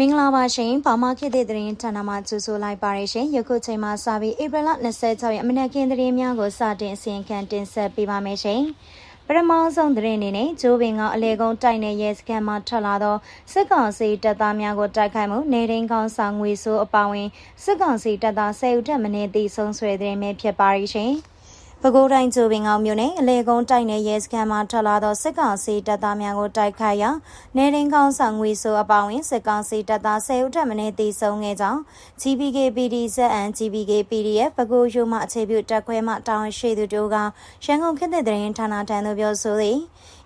မင်္ဂလာပါရှင်။ဘာမခေတ်တဲ့သတင်းဌာနမှကြိုဆိုလိုက်ပါရရှင်။ယခုချိန်မှစပြီးဧပြီလ26ရက်အမနက်ခင်းသတင်းများကိုစတင်အစီရင်ခံတင်ဆက်ပေးပါမယ်ရှင်။ပထမဆုံးသတင်းအနေနဲ့ဂျိုးပင်ကအလေကုန်းတိုက်နယ်ရဲစခန်းမှထွက်လာသောစစ်ကောင်စီတပ်သားများကိုတိုက်ခိုက်မှုနေရင်းကောင်းဆောင်ငွေဆိုးအပါအဝင်စစ်ကောင်စီတပ်သား10ဦးထက်မနည်းသည့်ဆုံးဆွဲသတင်းပဲဖြစ်ပါရရှင်။ ပဲခူးတိုင်းကျိုပင်ကောင်မြို့နယ်အလေကုန်းတိုက်နယ်ရဲစခန်းမှထွက်လာသောစစ်ကောင်စီတပ်သားများကိုတိုက်ခိုက်ရာနေရင်ကောင်းဆောင်ငွေဆိုအပောင်းဝင်စစ်ကောင်စီတပ်သား10ဦးထက်မနည်းသေဆုံးခဲ့ကြောင်း GBK PDZN GBK PDF ပဲခူးရိုးမှအခြေပြုတပ်ခွဲမှတာဝန်ရှိသူတို့ကရန်ကုန်ခေတ်သစ်သတင်းဌာနထံသို့ပြောဆိုသည်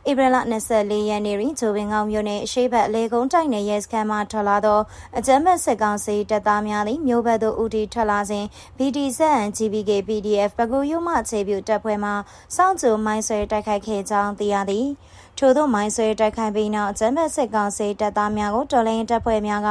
ဧပြီလ24ရက်နေ့တွင်ဂျိုပင်ကောင်မြို့နယ်အရှိတ်ဘက်လေကုန်းတိုက်နယ်ရဲစခန်းမှထွက်လာသောအကြမ်းဖက်စစ်ကောင်စီတပ်သားများသည်မြို့ဘက်သို့ဦးတည်ထွက်လာစဉ် BDZN GBK PDF ပဲခူးရိုးမှအခြေပြုတပ်ဖွဲ့မှစောင့်ကြိုမိုင်းဆွဲတိုက်ခိုက်ခဲ့ကြောင်းသိရသည် ထို့သောမိုင်းဆွဲတိုက်ခိုက်ပြီးနောက်ဂျမ်ဘတ်စစ်ကောင်စီတပ်သားများကိုတော်လိုင်းတပ်ဖွဲ့များက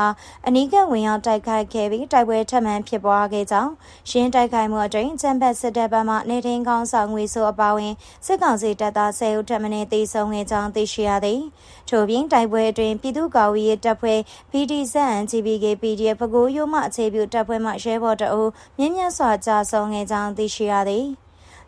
အနီးကပ်ဝင်ရောက်တိုက်ခိုက်ခဲ့ပြီးတိုက်ပွဲထပ်မံဖြစ်ပွားခဲ့ကြောင်းရှင်းတိုက်ခိုက်မှုအတွင်းဂျမ်ဘတ်စစ်တပ်ဘက်မှနေထင်းကောင်းဆောင်ငွေဆိုအပါဝင်စစ်ကောင်စီတပ်သား10ဦးထပ်မံတေဆုံးခဲ့ကြောင်းသိရှိရသည်ထို့ပြင်တိုက်ပွဲအတွင်းပြည်သူ့ကာကွယ်ရေးတပ်ဖွဲ့ PDZN GBK PDF ဖကိုးရိုးမှအခြေပြုတပ်ဖွဲ့မှရဲဘော်တအုပ်မြင့်မြတ်စွာကြာဆုံးခဲ့ကြောင်းသိရှိရသည်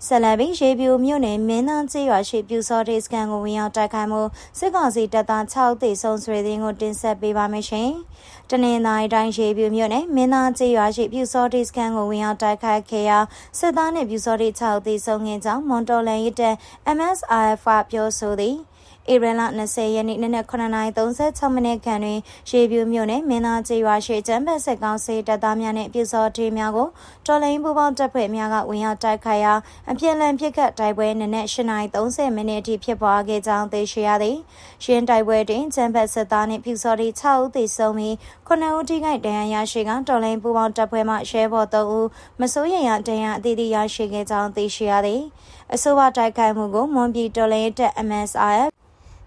ဆက်လက်ပြီးရေပြူမြို့နယ်မင်းသားကျေးရွာရှိပြူစောဒေးစကန်ကိုဝင်ရောက်တိုက်ခိုက်မှုစစ်ကောင်စီတပ်သား6သေဆုံးဆွေသတင်းကိုတင်ဆက်ပေးပါမယ်ရှင်။တနင်္သာရီတိုင်းရေပြူမြို့နယ်မင်းသားကျေးရွာရှိပြူစောဒေးစကန်ကိုဝင်ရောက်တိုက်ခိုက်ခဲ့ရာစစ်သားနှင့်ပြူစောဒေး6သေဆုံးခဲ့ကြောင်းမွန်တော်လန်ရစ်တဲ့ MSRF ပြောဆိုသည်။ ဧပြီလ20ရက်နေ့နနက်9:36မိနစ်ခန့်တွင်ရေပြူမြို့နယ်မင်းသားကျေးရွာရှိကျန်းဘက်ဆက်ကောင်းစေတပ်သားများနှင့်ပြည်စောထေးများကိုတော်လိုင်းပူပေါင်းတပ်ဖွဲ့များကဝင်ရောက်တိုက်ခိုက်ရာအပြင်းလန်ပစ်ခတ်တိုက်ပွဲနနက်8:30မိနစ်အထိဖြစ်ပွားခဲ့ကြောင်းသိရှိရသည်။ရှင်းတိုက်ပွဲတွင်ကျန်းဘက်ဆက်သားနှင့်ပြည်စောထေး6ဦးသေဆုံးပြီး9ဦးထိခိုက်ဒဏ်ရာရရှိကတော်လိုင်းပူပေါင်းတပ်ဖွဲ့မှရဲဘော်3ဦးမစိုးရိမ်ရဒဏ်ရာအသီးသီးရရှိခဲ့ကြောင်းသိရှိရသည်။ အဆိုပါတိုက်ခိုက်မှုကိုမွန်ပြည်တော်လိုင်းတပ် MSIF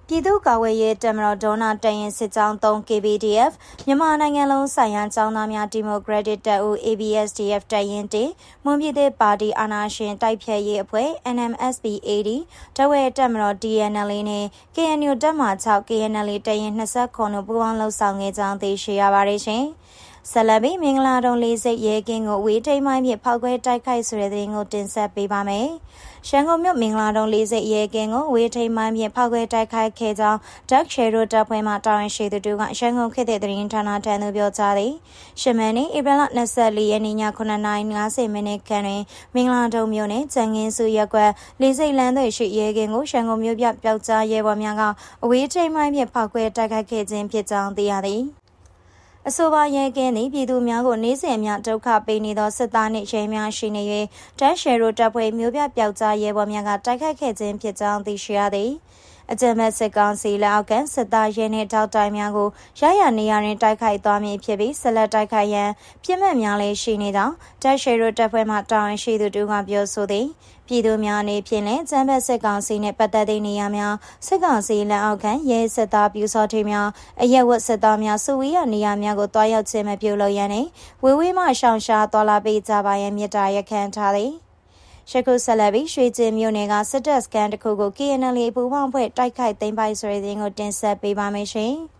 ပြည်သူ့ကာကွယ်ရေးတပ်မတော်ဒေါနာတရင်စစ်ကြောင်း 3 KBDF မြန်မာနိုင်ငံလုံးဆိုင်ရာចောင်းသားများဒီမိုကရက်တစ်တပ်ဦး ABSDF တရင်တေမွန်ပြည်သစ်ပါတီအာဏာရှင်တိုက်ဖြတ်ရေးအဖွဲ့ NMSP-AD တဝဲတပ်မတော် DNL နဲ့ KNU တပ်မှ6 KNL တရင်29တို့ပူးပေါင်းလှုပ်ဆောင်ခဲ့ကြောင်းသိရှိရပါတယ်ရှင်။ဆလဘီမင်္ဂလာတုံးလေးစိတ်ရဲကင်းကိုဝေးထိန်မိုင်းဖြင့်ဖောက်ခွဲတိုက်ခိုက်ဆိုတဲ့သတင်းကိုတင်ဆက်ပေးပါမယ်။ ရှမ်းကုန်မြို့မင်္ဂလာတုံးလေးစိတ်ရဲကင်းကိုဝေးထိန်မိုင်းဖြင့်ဖောက်ခွဲတိုက်ခိုက်ခဲ့ကြောင်း Dark Shadow တပ်ဖွဲ့မှတာဝန်ရှိသူတို့ကရှမ်းကုန်ခေတ်တဲ့သတင်းဌာနထံသို့ပြောကြားသည်။ရှမန်နေ့ဧပြီလ24ရက်နေ့ည9:50မိနစ်ခန့်တွင်မင်္ဂလာတုံးမြို့နယ်ကျန်ငင်းစုရက်ကွက်လေးစိတ်လန်းသွေရှိရဲကင်းကိုရှမ်းကုန်မြို့ပြပျောက်ကြားရဲဘော်များကအဝေးထိန်မိုင်းဖြင့်ဖောက်ခွဲတိုက်ခိုက်ခဲ့ခြင်းဖြစ်ကြောင်းသိရသည်။ အဆိုပါရဲကင်းသည်ပြည်သူများကိုနေ့စဉ်များဒုက္ခပေးနေသောစစ်သားနှင့်ရဲများရှိနေ၍တပ်ရှယ်ရိုတပ်ဖွဲ့မျိုးပြပျောက်ကြားရဲဘော်များကတိုက်ခိုက်ခဲ့ခြင်းဖြစ်ကြောင်းသိရှိရသည် အကြမ်းမဲ့စစ်ကောင်စီလက်အောက်ကစစ်သားရဲနှင့်တောက်တိုင်များကိုရရနေရတွင်တိုက်ခိုက်သွားမည်ဖြစ်ပြီးဆက်လက်တိုက်ခိုက်ရန်ပြစ်မှတ်များလည်းရှိနေသောတပ်ရှယ်ရိုတပ်ဖွဲ့မှတာဝန်ရှိသူတို့ကပြောဆိုသည်ပြည်သူများအနေဖြင့်လည်းကျန်းဘက်စစ်ကောင်စီနှင့်ပတ်သက်သည့်နေရာများစစ်ကောင်စီလက်အောက်ခံရဲစစ်သားပြူစောထေးများအရက်ဝတ်စစ်သားများစုဝေးရနေရာများကိုတွားရောက်ခြင်းမပြုလုပ်ရန်နှင့်ဝေဝေးမှရှောင်ရှားတော်လာပေးကြပါရန်မြစ်တာရက်ခံထားသည် ရှခုဆက်လက်ပြီးရွှေကျင်မြို့နယ်ကစစ်တပ်စကန်တစ်ခုကို KNL ပူပေါင်းဖွဲ့တိုက်ခိုက်သိမ်းပိုက်ဆိုတဲ့သတင်းကိုတင်ဆက်ပေးပါမယ်ရှင်။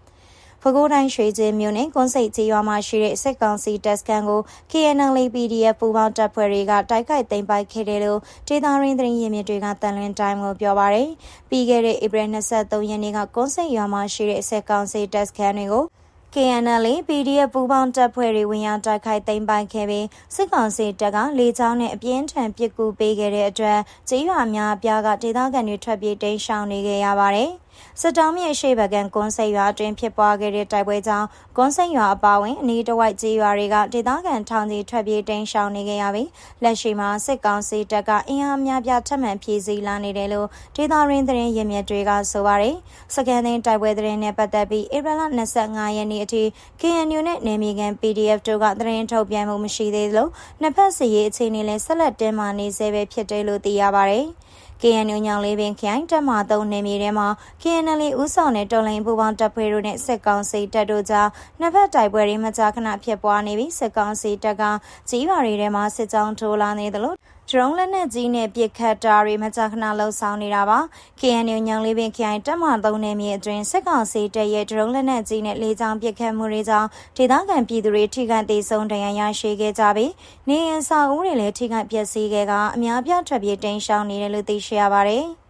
ဖကိုးတိုင်းရွှေကျင်းမြို့နယ်ကွန်းစိတ်ကြီးရွာမှာရှိတဲ့စစ်ကောင်စီတပ်စခန်းကို KNL PDF ပူးပေါင်းတပ်ဖွဲ့တွေကတိုက်ခိုက်သိမ်းပိုက်ခဲ့တယ်လို့ဒေသရင်းသတင်းရင်းမြစ်တွေကတန်လွင်တိုင်းကိုပြောပါရယ်ပြီးခဲ့တဲ့ဧပြီ23ရက်နေ့ကကွန်းစိတ်ရွာမှာရှိတဲ့စစ်ကောင်စီတပ်စခန်းတွေကို KNL PDF ပူးပေါင်းတပ်ဖွဲ့တွေဝင်ရောက်တိုက်ခိုက်သိမ်းပိုက်ခဲ့ပြီးစစ်ကောင်စီတပ်ကလေကြောင်းနဲ့အပြင်းထန်ပစ်ကူပေးခဲ့တဲ့အတွက်ကျေးရွာများအပြားကဒေသခံတွေထွက်ပြေးတိမ်းရှောင်နေခဲ့ရပါတယ်။ စစ်တောင်းမြေရှိဘကန်ကွန်စိတ်ရွာအတွင်းဖြစ်ပွားခဲ့တဲ့တိုက်ပွဲကြောင့်ကွန်စိတ်ရွာအပါဝင်အနီးတစ်ဝိုက်ကြီးရွာတွေကဒေသခံထောင်ကြီးထွက်ပြေးတိမ်းရှောင်နေကြရပြီးလက်ရှိမှာစစ်ကောင်စီတပ်ကအင်အားများပြားထပ်မံဖြည့်ဆည်းလာနေတယ်လို့ဒေသရင်းသတင်းရင်းမြစ်တွေကဆိုပါတယ်စကန်သိန်းတိုက်ပွဲသတင်းနဲ့ပတ်သက်ပြီးဧပြီလ25ရက်နေ့အထိ KNU နဲ့နေမီကန် PDF တို့ကသတင်းထုတ်ပြန်မှုမရှိသေးသလိုနှစ်ဖက်စီရေးအခြေအနေလည်းဆက်လက်တင်းမာနေဆဲပဲဖြစ်တယ်လို့သိရပါတယ်။ KNU ညောင်လေးပင်ခိုင်တပ်မ3နေမြေထဲမှာ KNL ဦးဆောင်တဲ့တော်လိုင်းပူပေါင်းတပ်ဖွဲ့တို့နဲ့စစ်ကောင်စီတပ်တို့ကြားနှစ်ဖက်တိုက်ပွဲတွေမကြာခဏဖြစ်ပွားနေပြီးစစ်ကောင်စီတပ်ကကြီးရွာတွေထဲမှာစစ်ကြောင်းထိုးလာနေသလို ဒဒရုန်းလက်နက်ကြီးနဲ့ပစ်ခတ်တာတွေမကြာခဏလှုပ်ဆောင်နေတာပါ KNU ညောင်လေးပင်ခိုင်တက်မသုံးနယ်မြေအတွင်းစစ်ကောင်စီတပ်ရဲ့ဒရုန်းလက်နက်ကြီးနဲ့လေကြောင်းပစ်ခတ်မှုတွေကြောင့်ဒေသခံပြည်သူတွေထိခိုက်ဒေဆုံးဒဏ်ရာရရှိခဲ့ကြပြီးနေအိမ်စာအုပ်တွေလည်းထိခိုက်ပျက်စီးခဲ့ကအများပြထွက်ပြေးတိမ်းရှောင်နေတယ်လို့သိရှိရပါတယ်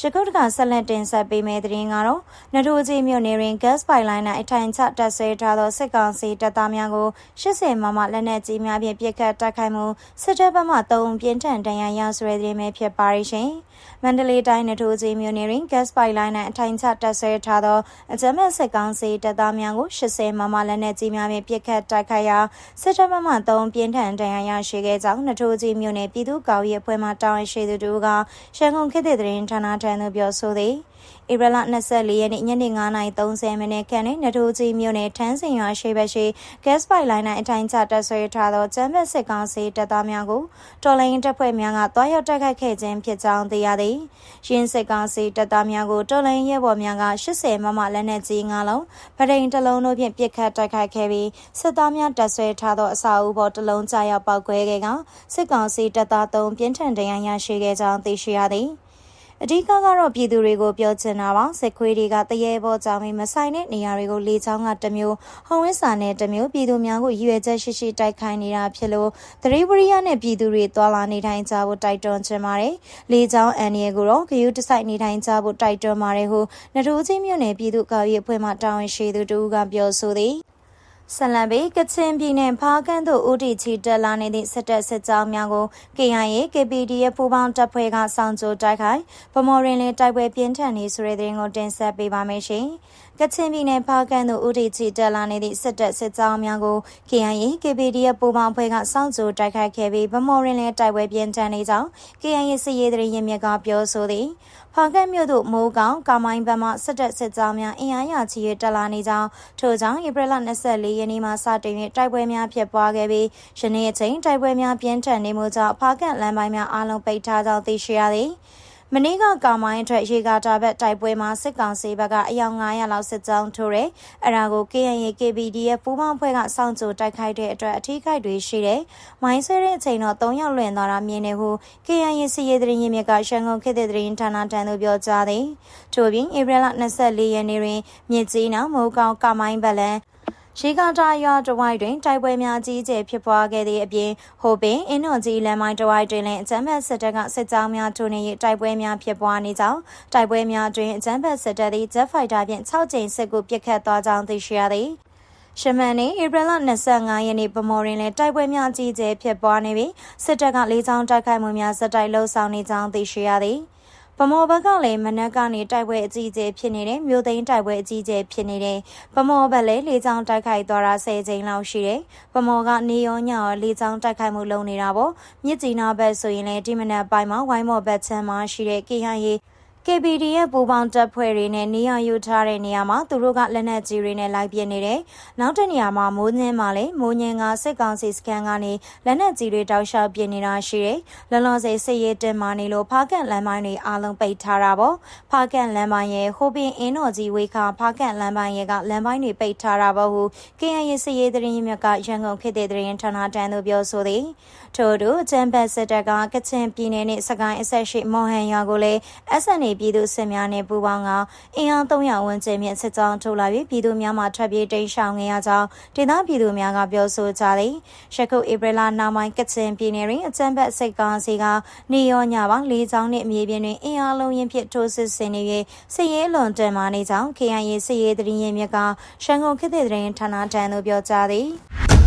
ရကုတ်တကဆက်လက်တင်ဆက်ပေးမယ့်သတင်းကတော့နထိုးကြီးမြို့နယ်တွင် gas pipeline နဲ့အထိုင်ချတက်ဆွဲထားသောစစ်ကောင်စီတပ်သားများကို80မမလက်နက်ကြီးများဖြင့်ပစ်ခတ်တိုက်ခိုက်မှုစစ်တပ်ဘက်မှတုံးပြင်းထန်ဒဏ်ရာရဆွဲသတင်းပဲဖြစ်ပါရှင်။မန္တလေးတိုင်းနထိုးကြီးမြို့နယ်တွင် gas pipeline နဲ့အထိုင်ချတက်ဆွဲထားသောအကြမ်းဖက်စစ်ကောင်စီတပ်သားများကို80မမလက်နက်ကြီးများဖြင့်ပစ်ခတ်တိုက်ခိုက်ရာစစ်တပ်ဘက်မှတုံးပြင်းထန်ဒဏ်ရာရရှိခဲ့ကြောင်းနထိုးကြီးမြို့နယ်ပြည်သူ့ကော်ရေးအဖွဲ့မှတာဝန်ရှိသူတို့ကရန်ကုန်ခေတ်သစ်သတင်းဌာနထံသို့ပြောဆိုသည်ဧပြီလ24ရက်နေ့ညနေ9:30မိနစ်ခန့်တွင်နထိုးကြီးမြို့နယ်ထန်းစင်ရွာရှိဘက်ရှိ gas pipeline ၌အထိုင်ချတက်ဆွဲထားသောကျမ်းဘက်စစ်ကောင်စီတပ်သားများကိုတော်လိုင်းတပ်ဖွဲ့များကတွားရောက်တိုက်ခိုက်ခဲ့ခြင်းဖြစ်ကြောင်းသိရသည်။ရင်းစစ်ကောင်စီတပ်သားများကိုတော်လိုင်းရဲဘော်များက80မမလက်နက်ကြီး၅လုံးပဒိန်တစ်လုံးတို့ဖြင့်ပစ်ခတ်တိုက်ခိုက်ခဲ့ပြီးစစ်သားများတပ်ဆွဲထားသောအစာအုပ်ပေါ်တစ်လုံးကြာရောက်ပောက်ကွဲခဲ့ကစစ်ကောင်စီတပ်သား၃ပြင်းထန်ဒဏ်ရာရရှိခဲ့ကြောင်းသိရှိရသည်။ အဓိကကတော့ပြည်သူတွေကိုပြောချင်တာပါစစ်ခွေးတွေကတရေပေါ်ကြောင်ပြီးမဆိုင်တဲ့နေရာတွေကိုလေချောင်းကတမျိုးဟောင်းဝင်းစာနဲ့တမျိုးပြည်သူများကိုရည်ရွယ်ချက်ရှိရှိတိုက်ခိုင်းနေတာဖြစ်လို့သတိပရိယနဲ့ပြည်သူတွေတွာလာနေထိုင်ကြဖို့တိုက်တွန်းချင်ပါတယ်လေချောင်းအန်ရီကိုတော့ဂယုတစိုက်နေထိုင်ကြဖို့တိုက်တွန်းပါတယ်ဟုနထိုးချင်းမြို့နယ်ပြည်သူ့ကာရေးအဖွဲ့မှတာဝန်ရှိသူတူကပြောဆိုသည် ဆလံဘေးကချင်ပြည်နယ်ဖားကန်းသို့ဦးတီချီတက်လာနေသည့်စစ်တပ်စစ်ကြောင်းများကို KIA KPDF ပူးပေါင်းတပ်ဖွဲ့ကစောင့်ကြိုတိုက်ခိုက်ဗမော်ရင်လင်းတိုက်ပွဲပြင်းထန်နေဆိုတဲ့သတင်းကိုတင်ဆက်ပေးပါမယ်ရှင်။ကချင်ပြည်နယ်ဖားကန်းသို့ဦးတီချီတက်လာနေသည့်စစ်တပ်စစ်ကြောင်းများကို KIA KPDF ပူးပေါင်းဖွဲ့ကစောင့်ကြိုတိုက်ခိုက်ခဲ့ပြီးဗမော်ရင်လင်းတိုက်ပွဲပြင်းထန်နေကြောင်း KIA စစ်ရေးသတင်းရင်းမြစ်ကပြောဆိုသည်။ဖားကန်းမြို့သို့မိုးကောင်ကာမိုင်းဘက်မှစစ်တပ်စစ်ကြောင်းများအင်အားရချီရတက်လာနေကြောင်းထို့ကြောင့်ဧပြီလ24ရက်နေ့မှာစတင်၍တိုက်ပွဲများဖြစ်ပွားခဲ့ပြီးယနေ့အချိန်တိုက်ပွဲများပြင်းထန်နေမှုကြောင့်ဖားကန့်လမ်းပိုင်းများအားလုံးပိတ်ထားကြောင်းသိရှိရသည် မနေ့ကကာမိုင်းအတွက်ရေကာတာဘက်တိုက်ပွဲမှာစစ်ကောင်စီဘက်ကအယောက်900လောက်စစ်ကြောင်းထိုးတယ်။အဲဒါကို KNY KBDF ပူးပေါင်းဖွဲ့ကစောင့်ကြိုတိုက်ခိုက်တဲ့အတွက်အထီးခိုက်တွေရှိတယ်။မိုင်းဆွဲတဲ့အချိန်တော့3ယောက်လွင်သွားတာမြင်နေဟု KNY စီရေးသတင်းရင်းမြစ်ကရှန်ကုန်ခေတ်တဲ့သတင်းဌာနတန်းသို့ပြောကြားသည်။ထို့ပြင်ဧပြီလ24ရက်နေ့တွင်မြစ်ကြီးနားမိုးကောင်းကာမိုင်းဘက်လန် ရှိကတာရွာတဝိုက်တွင်တိုက်ပွဲများကြီးကျယ်ဖြစ်ပွားခဲ့သည့်အပြင်ဟိုပင်အင်းတော်ကြီးလမ်းမိုင်းတဝိုက်တွင်လည်းအကြမ်းဖက်စစ်တပ်ကစစ်ကြောင်းများထိုးနေ၍တိုက်ပွဲများဖြစ်ပွားနေကြောင်းတိုက်ပွဲများတွင်အကြမ်းဖက်စစ်တပ်သည် Jet Fighter ဖြင့်6ကြိမ်စစ်ကူပစ်ခတ်သွားကြောင်းသိရှိရသည်ရှမန်နေဧပြီလ25ရက်နေ့ပမော်ရင်လည်းတိုက်ပွဲများကြီးကျယ်ဖြစ်ပွားနေပြီးစစ်တပ်ကလေးချောင်းတိုက်ခိုက်မှုများစတိုက်လှုပ်ဆောင်နေကြောင်းသိရှိရသည်။ ဗမော်ဘက်ကလည်းမနက်ကနေတိုက်ပွဲအကြီးအကျယ်ဖြစ်နေတယ်မြို့သိမ်းတိုက်ပွဲအကြီးအကျယ်ဖြစ်နေတယ်ဗမော်ဘက်လည်းလေကြောင်းတိုက်ခိုက်သွားတာ10ချိန်လောက်ရှိတယ်ဗမော်ကနေရောညရောလေကြောင်းတိုက်ခိုက်မှုလုပ်နေတာပေါ့မြစ်ကြီးနားဘက်ဆိုရင်လည်းဒီမနက်ပိုင်းမှာဝိုင်းမော်ဘက်ချမ်းမှာရှိတဲ့ KHA KPD ရဲ့ပူပေါင်းတပ်ဖွဲ့တွေနဲ့နေရာယူထားတဲ့နေရာမှာသူတို့ကလက်နက်ကြီးတွေနဲ့လိုက်ပြနေတယ်။နောက်တစ်နေရာမှာမိုးညင်းမှာလည်းမိုးညင်းကစစ်ကောင်စီစကန်ကနေလက်နက်ကြီးတွေတောက်လျှောက်ပြနေတာရှိတယ်။လောလောဆယ်စစ်ရေးတင်မာနေလို့ဖားကန့်လမ်းပိုင်းတွေအားလုံးပိတ်ထားတာပေါ့။ဖားကန့်လမ်းပိုင်းရဲ့ဟိုပင်အင်းတော်ကြီးဝေခါဖားကန့်လမ်းပိုင်းရဲ့ကလမ်းပိုင်းတွေပိတ်ထားတာပေါ့ဟု KNY စစ်ရေးသတင်းရင်းမြစ်ကရန်ကုန်ခေတ်တဲ့သတင်းဌာနတန်းတို့ပြောဆိုသည်။ထို့သူအကြံဘတ်စစ်တပ်ကကချင်ပြည်နယ်နဲ့စကိုင်းအဆက်ရှိမော်ဟန်ရွာကိုလည်း SNA ပြည်သူစစ်များနဲ့ပူးပေါင်းကအင်အား300ဝန်းကျင်မြင့်စစ်ကြောင်းထုတ်လာပြီးပြည်သူများမှထွက်ပြေးတိမ်းရှောင်နေရကြောင်းဒေသပြည်သူများကပြောဆိုကြသည်။ရှကုတ်ဧပြီလနောက်ပိုင်းကချင်ပြည်နယ်တွင်အကြမ်းဖက်စိတ်ကောင်းစီကနေရောညပေါင်း၄ချောင်းနှင့်အမြေပြင်တွင်အင်အားလုံးရင်းဖြင့်ထိုးစစ်ဆင်နေ၍စစ်ရေးလွန်တန်မာနေကြောင်း KIA စစ်ရေးသတင်းရင်းမြစ်ကရှန်ကုန်ခေတ်သစ်သတင်းဌာနထံသို့ပြောကြားသည်။